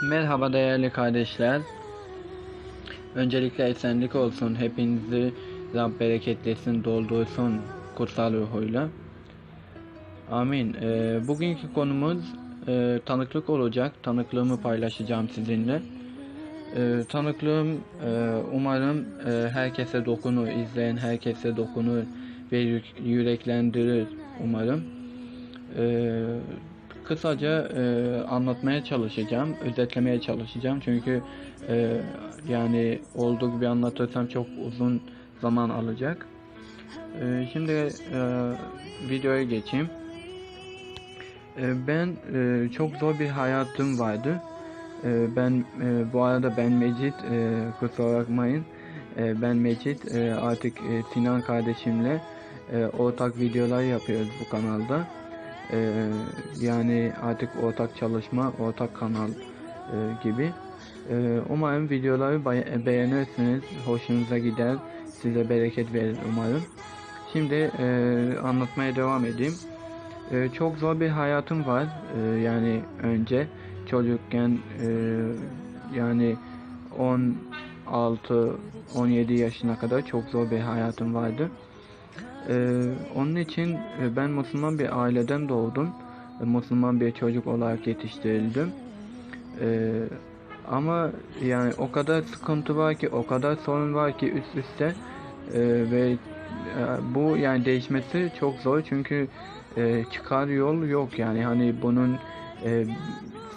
Merhaba değerli kardeşler. Öncelikle esenlik olsun. Hepinizi Rab bereketlesin, doldursun kutsal ruhuyla. Amin. Ee, bugünkü konumuz e, tanıklık olacak. Tanıklığımı paylaşacağım sizinle. Ee, tanıklığım e, umarım e, herkese dokunur, izleyen herkese dokunur ve yürek- yüreklendirir umarım. Ee, kısaca e, anlatmaya çalışacağım, özetlemeye çalışacağım çünkü e, yani olduğu gibi anlatırsam çok uzun zaman alacak. E, şimdi e, videoya geçeyim. E, ben e, çok zor bir hayatım vardı. E, ben e, bu arada ben Mecit, e, kusura bakmayın. E, ben Mecit, e, artık e, Sinan kardeşimle e, ortak videolar yapıyoruz bu kanalda. Ee, yani artık ortak çalışma, ortak kanal e, gibi. Ee, umarım videoları beğenirsiniz, hoşunuza gider, size bereket verir umarım. Şimdi e, anlatmaya devam edeyim. E, çok zor bir hayatım var. E, yani önce çocukken e, yani 16-17 yaşına kadar çok zor bir hayatım vardı. Ee, onun için e, ben Müslüman bir aileden doğdum. E, Müslüman bir çocuk olarak yetiştirildim. Ee, ama yani o kadar sıkıntı var ki, o kadar sorun var ki üst üste Ee, ve e, bu yani değişmesi çok zor çünkü e, çıkar yol yok yani hani bunun e,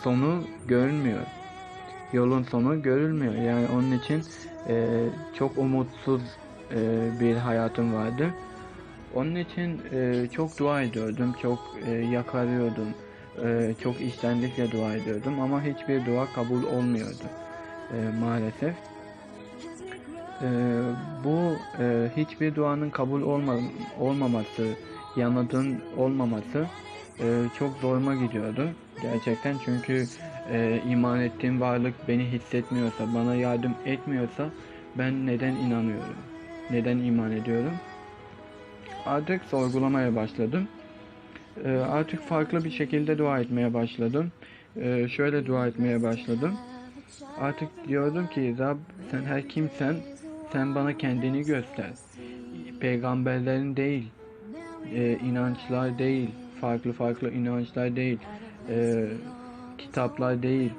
sonu görünmüyor. Yolun sonu görülmüyor. Yani onun için e, çok umutsuz e, bir hayatım vardı. Onun için e, çok dua ediyordum, çok e, yakarıyordum, e, çok içtenlikle dua ediyordum ama hiçbir dua kabul olmuyordu e, maalesef. E, bu e, hiçbir duanın kabul olma, olmaması, yanıtın olmaması e, çok zoruma gidiyordu gerçekten çünkü e, iman ettiğim varlık beni hissetmiyorsa, bana yardım etmiyorsa ben neden inanıyorum, neden iman ediyorum? Artık sorgulamaya başladım. Ee, artık farklı bir şekilde dua etmeye başladım. Ee, şöyle dua etmeye başladım. Artık diyordum ki Rab sen her kimsen sen bana kendini göster. Peygamberlerin değil, e, inançlar değil, farklı farklı inançlar değil, e, kitaplar değil.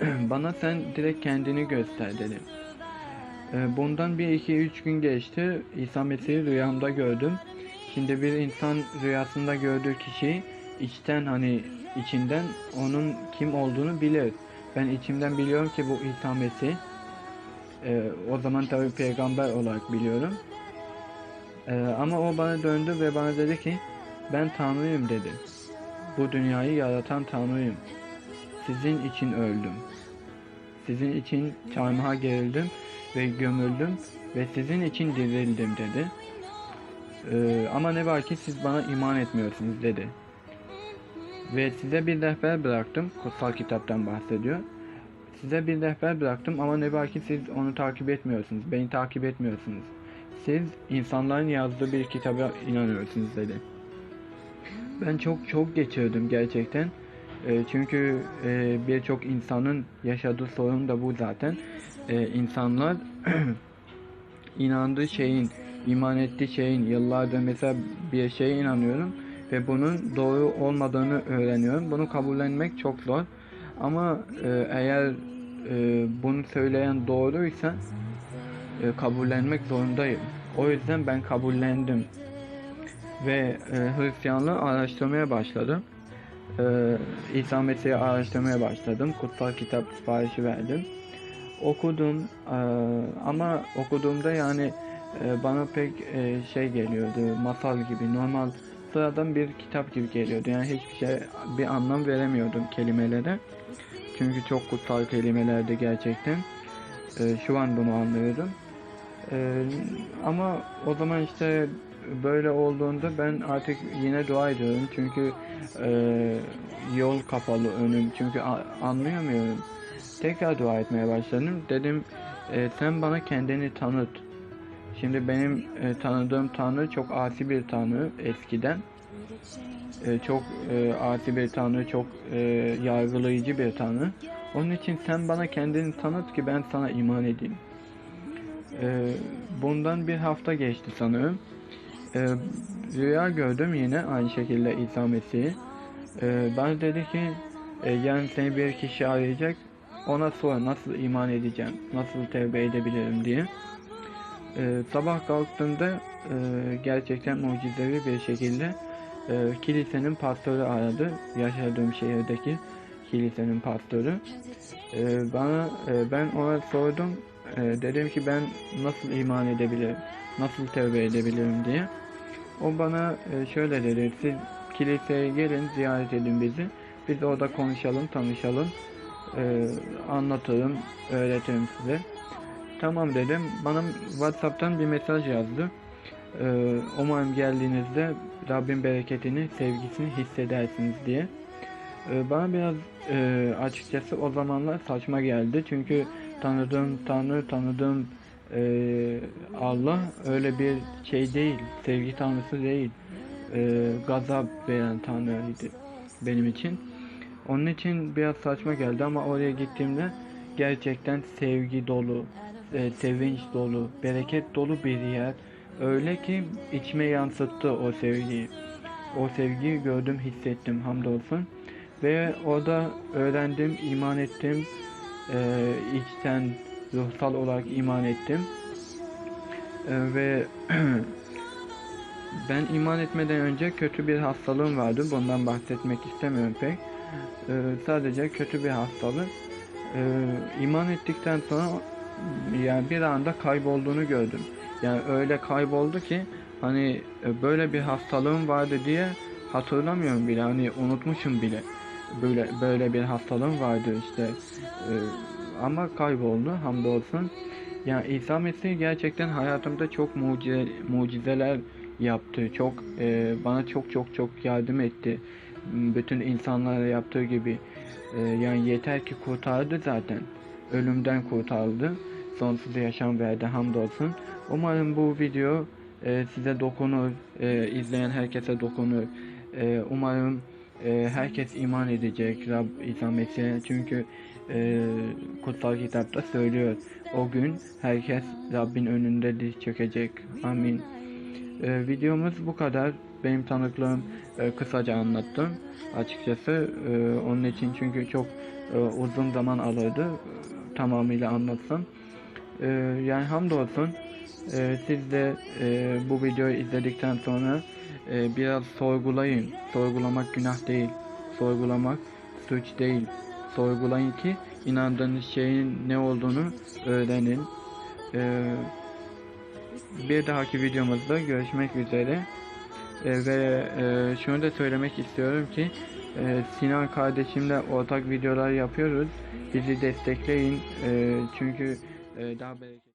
bana sen direkt kendini göster dedim. Ee, Bundan bir iki üç gün geçti. İsa Mesih'i rüyamda gördüm. Şimdi bir insan rüyasında gördüğü kişi içten hani içinden onun kim olduğunu bilir. Ben içimden biliyorum ki bu İsa Mesih. Ee, o zaman tabi peygamber olarak biliyorum. Ee, ama o bana döndü ve bana dedi ki ben Tanrıyım dedi. Bu dünyayı yaratan Tanrıyım. Sizin için öldüm. Sizin için çarmıha gerildim ve gömüldüm ve sizin için dirildim dedi. Ee, ama ne var ki siz bana iman etmiyorsunuz dedi. Ve size bir rehber bıraktım. Kutsal kitaptan bahsediyor. Size bir rehber bıraktım ama ne var ki siz onu takip etmiyorsunuz. Beni takip etmiyorsunuz. Siz insanların yazdığı bir kitaba inanıyorsunuz dedi. Ben çok çok geçirdim gerçekten. E, çünkü e, birçok insanın yaşadığı sorun da bu zaten. E, insanlar inandığı şeyin, iman ettiği şeyin yıllardır mesela bir şeye inanıyorum ve bunun doğru olmadığını öğreniyorum. Bunu kabullenmek çok zor. Ama e, eğer e, bunu söyleyen doğruysa e, kabullenmek zorundayım. O yüzden ben kabullendim ve e, Hristiyanlığı araştırmaya başladım. E, İsa Mesih'i araştırmaya başladım. Kutsal kitap siparişi verdim. Okudum ama okuduğumda yani bana pek şey geliyordu, masal gibi, normal sıradan bir kitap gibi geliyordu. Yani hiçbir şey, bir anlam veremiyordum kelimelere. Çünkü çok kutsal kelimelerdi gerçekten. Şu an bunu anlıyorum. Ama o zaman işte böyle olduğunda ben artık yine dua ediyorum çünkü yol kapalı önüm çünkü anlayamıyorum. Tekrar dua etmeye başladım. Dedim e, sen bana kendini tanıt. Şimdi benim e, tanıdığım tanrı çok asi bir tanrı eskiden. E, çok e, asi bir tanrı, çok e, yargılayıcı bir tanrı. Onun için sen bana kendini tanıt ki ben sana iman edeyim. E, bundan bir hafta geçti sanırım. E, rüya gördüm yine aynı şekilde İsa Mesih'i. E, bana dedi ki e, yarın seni bir kişi arayacak. Ona sor nasıl iman edeceğim, nasıl tevbe edebilirim diye. E, sabah kalktığımda e, gerçekten mucizevi bir şekilde e, kilisenin pastörü aradı. Yaşadığım şehirdeki kilisenin pastörü. E, bana e, ben ona sordum. E, dedim ki ben nasıl iman edebilirim, nasıl tevbe edebilirim diye. O bana e, şöyle dedi. Siz kiliseye gelin, ziyaret edin bizi. Biz orada konuşalım, tanışalım. E, anlatırım, öğretirim size. Tamam dedim. Bana WhatsApp'tan bir mesaj yazdı. Ee, umarım geldiğinizde Rabbin bereketini, sevgisini hissedersiniz diye. Ee, bana biraz e, açıkçası o zamanlar saçma geldi. Çünkü tanıdığım Tanrı, tanıdığım e, Allah öyle bir şey değil. Sevgi tanrısı değil. E, gazap veren tanrıydı benim için. Onun için biraz saçma geldi ama oraya gittiğimde gerçekten sevgi dolu, e, sevinç dolu, bereket dolu bir yer. Öyle ki içime yansıttı o sevgiyi. O sevgiyi gördüm, hissettim hamdolsun. Ve orada öğrendim, iman ettim. E, içten, ruhsal olarak iman ettim. E, ve ben iman etmeden önce kötü bir hastalığım vardı. Bundan bahsetmek istemiyorum pek. E, sadece kötü bir hastalık. E, iman ettikten sonra yani bir anda kaybolduğunu gördüm. Yani öyle kayboldu ki hani e, böyle bir hastalığım vardı diye hatırlamıyorum bile hani unutmuşum bile böyle böyle bir hastalığım vardı işte E, ama kayboldu hamdolsun. Yani İsa Mesih gerçekten hayatımda çok mucize, mucizeler yaptı. Çok e, bana çok çok çok yardım etti. Bütün insanlara yaptığı gibi. E, yani yeter ki kurtardı zaten. Ölümden kurtardı. Sonsuz yaşam verdi hamdolsun. Umarım bu video e, size dokunur. E, izleyen herkese dokunur. E, umarım e, herkes iman edecek Rab İsa Mesih'e. Çünkü e, kutsal kitapta söylüyor. O gün herkes Rabbin önünde diz çökecek. Amin. E, videomuz bu kadar. Benim tanıklığım e, kısaca anlattım. Açıkçası e, onun için çünkü çok e, uzun zaman alırdı. Tamamıyla anlatsam. E, yani hamdolsun. E, siz de e, bu videoyu izledikten sonra e, biraz sorgulayın. Sorgulamak günah değil. Sorgulamak suç değil. Sorgulayın ki inandığınız şeyin ne olduğunu öğrenin. E, bir dahaki videomuzda görüşmek üzere. E, ve e, şunu da söylemek istiyorum ki e, Sinan kardeşimle ortak videolar yapıyoruz. Bizi destekleyin. E, çünkü e, daha bereketli